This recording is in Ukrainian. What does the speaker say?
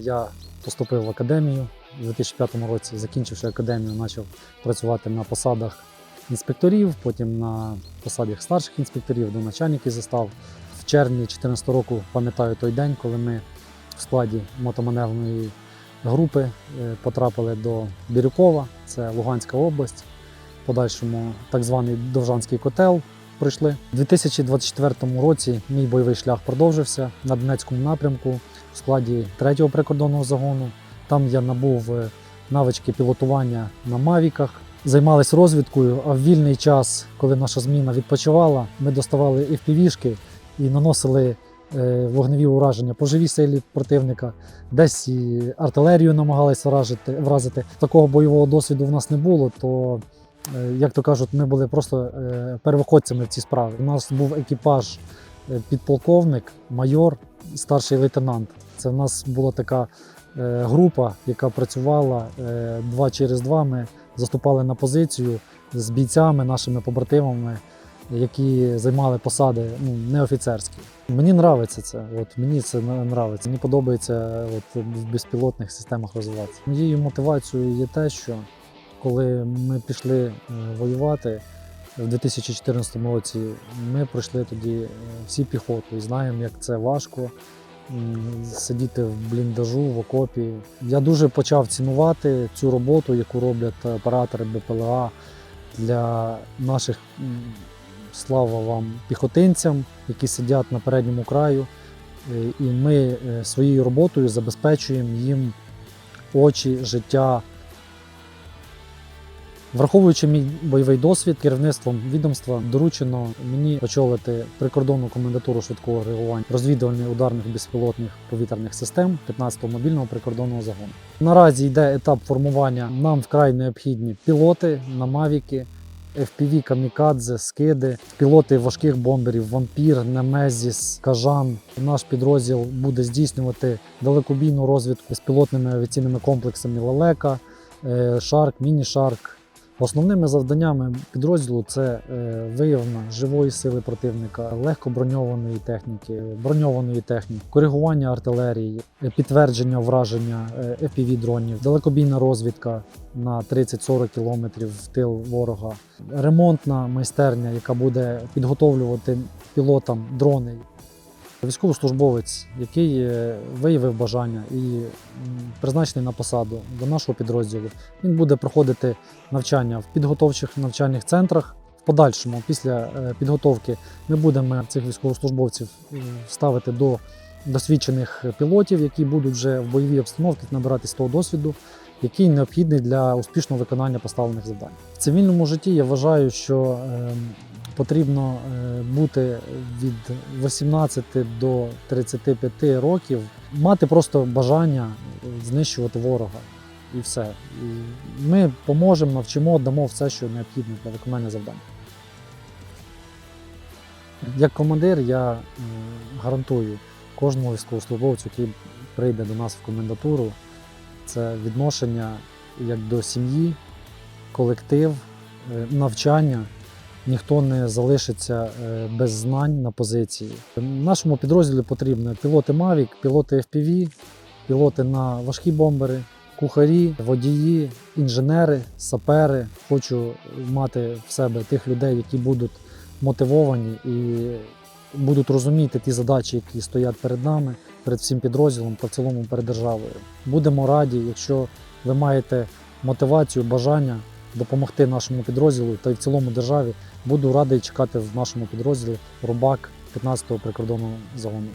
Я поступив в академію у 2005 році, закінчивши академію, почав працювати на посадах інспекторів, потім на посадах старших інспекторів, до начальників застав. В червні 2014 року пам'ятаю той день, коли ми в складі мотоманевної групи е, потрапили до Бірюкова, це Луганська область. Подальшому так званий Довжанський котел пройшли. У 2024 році мій бойовий шлях продовжився на Донецькому напрямку в складі 3-го прикордонного загону. Там я набув е, навички пілотування на мавіках, займалися розвідкою, а в вільний час, коли наша зміна відпочивала, ми доставали FPV-шки і наносили е, вогневі ураження по живій силі противника. Десь і артилерію намагалися вражити, вразити. Такого бойового досвіду в нас не було, то, е, як то кажуть, ми були просто первоходцями в цій справі. У нас був екіпаж підполковник, майор, старший лейтенант. Це в нас була така е, група, яка працювала е, два через два. Ми заступали на позицію з бійцями, нашими побратимами, які займали посади ну, неофіцерські. Мені подобається це. От мені це подобається. Мені подобається от, в безпілотних системах розвиватися. Моєю мотивацією є те, що коли ми пішли е, воювати в 2014 році, ми пройшли тоді всі піхоту і знаємо, як це важко сидіти в бліндажу, в окопі. Я дуже почав цінувати цю роботу, яку роблять оператори БПЛА для наших слава вам піхотинцям, які сидять на передньому краю. Е, І ми е, своєю роботою забезпечуємо їм очі, життя. Враховуючи мій бойовий досвід, керівництвом відомства доручено мені очолити прикордонну комендатуру швидкого реагування розвідувальних ударних безпілотних повітряних систем 15-го мобільного прикордонного загону. Наразі йде етап формування. Нам вкрай необхідні пілоти на мавіки, FPV, камікадзе, скиди, пілоти важких бомберів, вампір, Немезіс, Кажан. Наш підрозділ буде здійснювати далекобійну розвідку з пілотними авіаційними комплексами Лелека, е, Шарк, Міні-Шарк. Основними завданнями підрозділу це е, виявлення живої сили противника, легко броньованої техніки, броньованої техніки, коригування артилерії, е, підтвердження враження е, FPV дронів, далекобійна розвідка на 30-40 кілометрів в тил ворога, ремонтна майстерня, яка буде підготовлювати пілотам дрони. Військовослужбовець, який е, виявив бажання і призначений на посаду до нашого підрозділу, він буде проходити навчання в підготовчих навчальних центрах. В подальшому, після е, підготовки, ми будемо цих військовослужбовців ставити до досвідчених пілотів, які будуть вже в бойовій обстановці набиратись того досвіду, який необхідний для успішного виконання поставлених завдань. В цивільному житті я вважаю, що е, потрібно е, бути від 18 до 35 років, мати просто бажання знищувати ворога. І все. І ми поможемо, навчимо, дамо все, що необхідне для виконання завдань. Як командир я е, гарантую кожному військовослужбовцю, який прийде до нас в комендатуру, це відношення як до сім'ї, колектив, е, навчання. Ніхто не залишиться е, без знань на позиції. Нашому підрозділі потрібні пілоти Mavic, пілоти FPV, пілоти на важкі бомбери, кухарі, водії, інженери, сапери. Хочу мати в себе тих людей, які будуть мотивовані і будуть розуміти ті задачі, які стоять перед нами, перед всім підрозділом в цілому перед державою. Будемо раді, якщо ви маєте мотивацію, бажання допомогти нашому підрозділу та й в цілому державі. Буду радий чекати в нашому підрозділі рубак 15-го прикордонного загону.